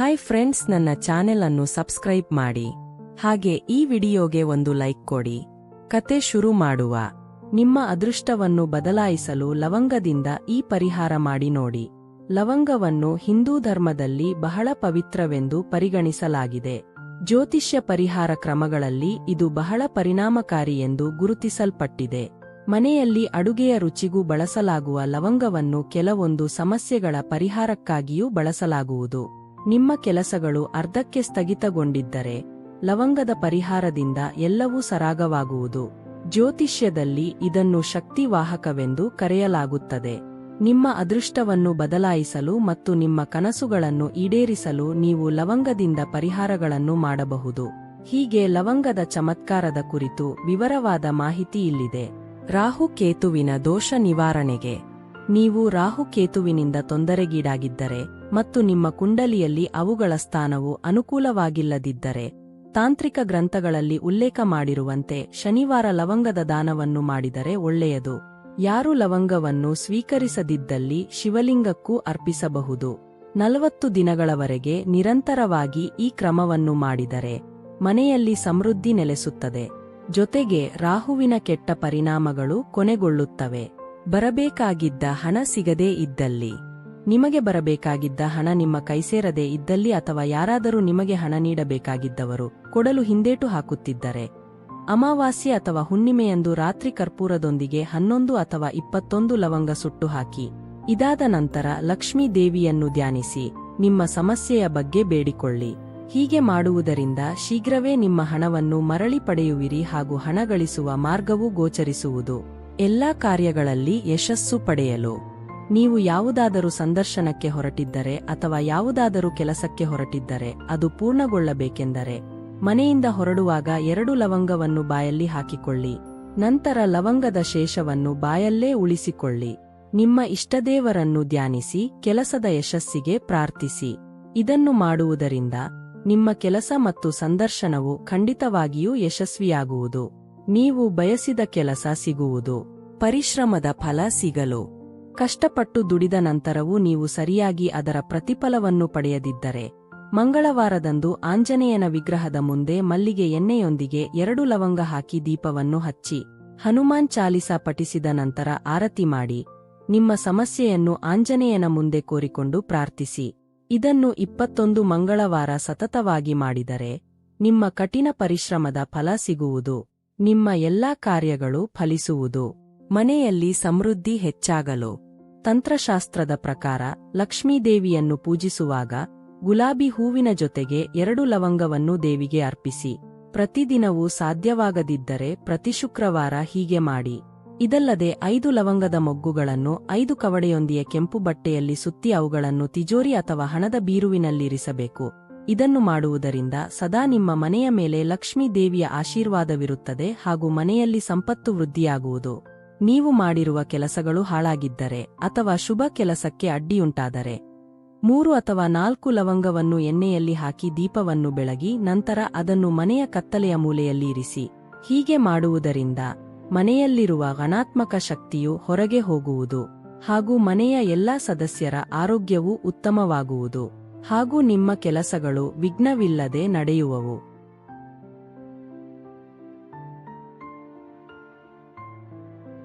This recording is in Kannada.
ಹಾಯ್ ಫ್ರೆಂಡ್ಸ್ ನನ್ನ ಚಾನೆಲ್ ಅನ್ನು ಸಬ್ಸ್ಕ್ರೈಬ್ ಮಾಡಿ. ಹಾಗೆ ಈ ವಿಡಿಯೋಗೆ ಒಂದು ಲೈಕ್ ಕೊಡಿ. ಕತೆ ಶುರು ಮಾಡುವ. ನಿಮ್ಮ ಅದೃಷ್ಟವನ್ನು ಬದಲಾಯಿಸಲು ಲವಂಗದಿಂದ ಈ ಪರಿಹಾರ ಮಾಡಿ ನೋಡಿ. ಲವಂಗವನ್ನು ಹಿಂದೂ ಧರ್ಮದಲ್ಲಿ ಬಹಳ ಪವಿತ್ರವೆಂದು ಪರಿಗಣಿಸಲಾಗಿದೆ. ಜ್ಯೋತಿಷ್ಯ ಪರಿಹಾರ ಕ್ರಮಗಳಲ್ಲಿ ಇದು ಬಹಳ ಪರಿಣಾಮಕಾರಿ ಎಂದು ಗುರುತಿಸಲ್ಪಟ್ಟಿದೆ. ಮನೆಯಲ್ಲಿ ಅಡುಗೆಯ ರುಚಿಗೂ ಬಳಸಲಾಗುವ ಲವಂಗವನ್ನು ಕೆಲವೊಂದು ಸಮಸ್ಯೆಗಳ ಪರಿಹಾರಕ್ಕಾಗಿಯೂ ಬಳಸಲಾಗುವುದು. ನಿಮ್ಮ ಕೆಲಸಗಳು ಅರ್ಧಕ್ಕೆ ಸ್ಥಗಿತಗೊಂಡಿದ್ದರೆ ಲವಂಗದ ಪರಿಹಾರದಿಂದ ಎಲ್ಲವೂ ಸರಾಗವಾಗುವುದು. ಜ್ಯೋತಿಷ್ಯದಲ್ಲಿ ಇದನ್ನು ಶಕ್ತಿವಾಹಕವೆಂದು ಕರೆಯಲಾಗುತ್ತದೆ. ನಿಮ್ಮ ಅದೃಷ್ಟವನ್ನು ಬದಲಾಯಿಸಲು ಮತ್ತು ನಿಮ್ಮ ಕನಸುಗಳನ್ನು ಈಡೇರಿಸಲು ನೀವು ಲವಂಗದಿಂದ ಪರಿಹಾರಗಳನ್ನು ಮಾಡಬಹುದು. ಹೀಗೆ ಲವಂಗದ ಚಮತ್ಕಾರದ ಕುರಿತು ವಿವರವಾದ ಮಾಹಿತಿ ಇಲ್ಲಿದೆ. ರಾಹುಕೇತುವಿನ ದೋಷ ನಿವಾರಣೆಗೆ. ನೀವು ರಾಹುಕೇತುವಿನಿಂದ ತೊಂದರೆಗೀಡಾಗಿದ್ದರೆ ಮತ್ತು ನಿಮ್ಮ ಕುಂಡಲಿಯಲ್ಲಿ ಅವುಗಳ ಸ್ಥಾನವು ಅನುಕೂಲವಾಗಿಲ್ಲದಿದ್ದರೆ ತಾಂತ್ರಿಕ ಗ್ರಂಥಗಳಲ್ಲಿ ಉಲ್ಲೇಖ ಮಾಡಿರುವಂತೆ ಶನಿವಾರ ಲವಂಗದ ದಾನವನ್ನು ಮಾಡಿದರೆ ಒಳ್ಳೆಯದು. ಯಾರು ಲವಂಗವನ್ನು ಸ್ವೀಕರಿಸದಿದ್ದಲ್ಲಿ ಶಿವಲಿಂಗಕ್ಕೂ ಅರ್ಪಿಸಬಹುದು. ನಲವತ್ತು ದಿನಗಳವರೆಗೆ ನಿರಂತರವಾಗಿ ಈ ಕ್ರಮವನ್ನು ಮಾಡಿದರೆ ಮನೆಯಲ್ಲಿ ಸಮೃದ್ಧಿ ನೆಲೆಸುತ್ತದೆ. ಜೊತೆಗೆ ರಾಹುವಿನ ಕೆಟ್ಟ ಪರಿಣಾಮಗಳು ಕೊನೆಗೊಳ್ಳುತ್ತವೆ. ಬರಬೇಕಾಗಿದ್ದ ಹಣ ಸಿಗದೇ ಇದ್ದಲ್ಲಿ. ನಿಮಗೆ ಬರಬೇಕಾಗಿದ್ದ ಹಣ ನಿಮ್ಮ ಕೈಸೇರದೇ ಇದ್ದಲ್ಲಿ ಅಥವಾ ಯಾರಾದರೂ ನಿಮಗೆ ಹಣ ನೀಡಬೇಕಾಗಿದ್ದವರು ಕೊಡಲು ಹಿಂದೇಟು ಹಾಕುತ್ತಿದ್ದರೆ. ಅಮಾವಾಸ್ಯೆ ಅಥವಾ ಹುಣ್ಣಿಮೆಯಂದು ರಾತ್ರಿ ಕರ್ಪೂರದೊಂದಿಗೆ ಹನ್ನೊಂದು ಅಥವಾ ಇಪ್ಪತ್ತೊಂದು ಲವಂಗ ಸುಟ್ಟು ಹಾಕಿ. ಇದಾದ ನಂತರ ಲಕ್ಷ್ಮೀ ದೇವಿಯನ್ನು ಧ್ಯಾನಿಸಿ, ನಿಮ್ಮ ಸಮಸ್ಯೆಯ ಬಗ್ಗೆ ಬೇಡಿಕೊಳ್ಳಿ. ಹೀಗೆ ಮಾಡುವುದರಿಂದ ಶೀಘ್ರವೇ ನಿಮ್ಮ ಹಣವನ್ನು ಮರಳಿ ಪಡೆಯುವಿರಿ ಹಾಗೂ ಹಣ ಗಳಿಸುವ ಮಾರ್ಗವೂ ಗೋಚರಿಸುವುದು. ಎಲ್ಲಾ ಕಾರ್ಯಗಳಲ್ಲಿ ಯಶಸ್ಸು ಪಡೆಯಲು. ನೀವು ಯಾವುದಾದರೂ ಸಂದರ್ಶನಕ್ಕೆ ಹೊರಟಿದ್ದರೆ ಅಥವಾ ಯಾವುದಾದರೂ ಕೆಲಸಕ್ಕೆ ಹೊರಟಿದ್ದರೆ ಅದು ಪೂರ್ಣಗೊಳ್ಳಬೇಕೆಂದರೆ ಮನೆಯಿಂದ ಹೊರಡುವಾಗ ಎರಡು ಲವಂಗವನ್ನು ಬಾಯಲ್ಲಿ ಹಾಕಿಕೊಳ್ಳಿ. ನಂತರ ಲವಂಗದ ಶೇಷವನ್ನು ಬಾಯಲ್ಲೇ ಉಳಿಸಿಕೊಳ್ಳಿ. ನಿಮ್ಮ ಇಷ್ಟದೇವರನ್ನು ಧ್ಯಾನಿಸಿ, ಕೆಲಸದ ಯಶಸ್ಸಿಗೆ ಪ್ರಾರ್ಥಿಸಿ. ಇದನ್ನು ಮಾಡುವುದರಿಂದ ನಿಮ್ಮ ಕೆಲಸ ಮತ್ತು ಸಂದರ್ಶನವು ಖಂಡಿತವಾಗಿಯೂ ಯಶಸ್ವಿಯಾಗುವುದು. ನೀವು ಬಯಸಿದ ಕೆಲಸ ಸಿಗುವುದು. ಪರಿಶ್ರಮದ ಫಲ ಸಿಗಲು. ಕಷ್ಟಪಟ್ಟು ದುಡಿದ ನಂತರವೂ ನೀವು ಸರಿಯಾಗಿ ಅದರ ಪ್ರತಿಫಲವನ್ನು ಪಡೆಯದಿದ್ದರೆ, ಮಂಗಳವಾರದಂದು ಆಂಜನೇಯನ ವಿಗ್ರಹದ ಮುಂದೆ ಮಲ್ಲಿಗೆ ಎಣ್ಣೆಯೊಂದಿಗೆ ಎರಡು ಲವಂಗ ಹಾಕಿ ದೀಪವನ್ನು ಹಚ್ಚಿ, ಹನುಮಾನ್ ಚಾಲಿಸ ಪಠಿಸಿದ ನಂತರ ಆರತಿ ಮಾಡಿ, ನಿಮ್ಮ ಸಮಸ್ಯೆಯನ್ನು ಆಂಜನೇಯನ ಮುಂದೆ ಕೋರಿಕೊಂಡು ಪ್ರಾರ್ಥಿಸಿ. ಇದನ್ನು ಇಪ್ಪತ್ತೊಂದು ಮಂಗಳವಾರ ಸತತವಾಗಿ ಮಾಡಿದರೆ, ನಿಮ್ಮ ಕಠಿಣ ಪರಿಶ್ರಮದ ಫಲ ಸಿಗುವುದು, ನಿಮ್ಮ ಎಲ್ಲಾ ಕಾರ್ಯಗಳು ಫಲಿಸುವುದು. ಮನೆಯಲ್ಲಿ ಸಮೃದ್ಧಿ ಹೆಚ್ಚಾಗಲು. ತಂತ್ರಶಾಸ್ತ್ರದ ಪ್ರಕಾರ ಲಕ್ಷ್ಮೀದೇವಿಯನ್ನು ಪೂಜಿಸುವಾಗ ಗುಲಾಬಿ ಹೂವಿನ ಜೊತೆಗೆ ಎರಡು ಲವಂಗವನ್ನು ದೇವಿಗೆ ಅರ್ಪಿಸಿ. ಪ್ರತಿದಿನವೂ ಸಾಧ್ಯವಾಗದಿದ್ದರೆ ಪ್ರತಿ ಶುಕ್ರವಾರ ಹೀಗೆ ಮಾಡಿ. ಇದಲ್ಲದೆ ಐದು ಲವಂಗದ ಮೊಗ್ಗುಗಳನ್ನು ಐದು ಕವಡೆಯೊಂದಿಗೆ ಕೆಂಪು ಬಟ್ಟೆಯಲ್ಲಿ ಸುತ್ತಿ ಅವುಗಳನ್ನು ತಿಜೋರಿ ಅಥವಾ ಹಣದ ಬೀರುವಿನಲ್ಲಿರಿಸಬೇಕು. ಇದನ್ನು ಮಾಡುವುದರಿಂದ ಸದಾ ನಿಮ್ಮ ಮನೆಯ ಮೇಲೆ ಲಕ್ಷ್ಮೀ ದೇವಿಯ ಆಶೀರ್ವಾದವಿರುತ್ತದೆ ಹಾಗೂ ಮನೆಯಲ್ಲಿ ಸಂಪತ್ತು ವೃದ್ಧಿಯಾಗುವುದು. ನೀವು ಮಾಡಿರುವ ಕೆಲಸಗಳು ಹಾಳಾಗಿದ್ದರೆ ಅಥವಾ ಶುಭ ಕೆಲಸಕ್ಕೆ ಅಡ್ಡಿಯುಂಟಾದರೆ. ಮೂರು ಅಥವಾ ನಾಲ್ಕು ಲವಂಗವನ್ನು ಎಣ್ಣೆಯಲ್ಲಿ ಹಾಕಿ ದೀಪವನ್ನು ಬೆಳಗಿ ನಂತರ ಅದನ್ನು ಮನೆಯ ಕತ್ತಲೆಯ ಮೂಲೆಯಲ್ಲಿ ಇರಿಸಿ. ಹೀಗೆ ಮಾಡುವುದರಿಂದ ಮನೆಯಲ್ಲಿರುವ ಋಣಾತ್ಮಕ ಶಕ್ತಿಯು ಹೊರಗೆ ಹೋಗುವುದು ಹಾಗೂ ಮನೆಯ ಎಲ್ಲಾ ಸದಸ್ಯರ ಆರೋಗ್ಯವೂ ಉತ್ತಮವಾಗುವುದು ಹಾಗೂ ನಿಮ್ಮ ಕೆಲಸಗಳು ವಿಘ್ನವಿಲ್ಲದೆ ನಡೆಯುವವು.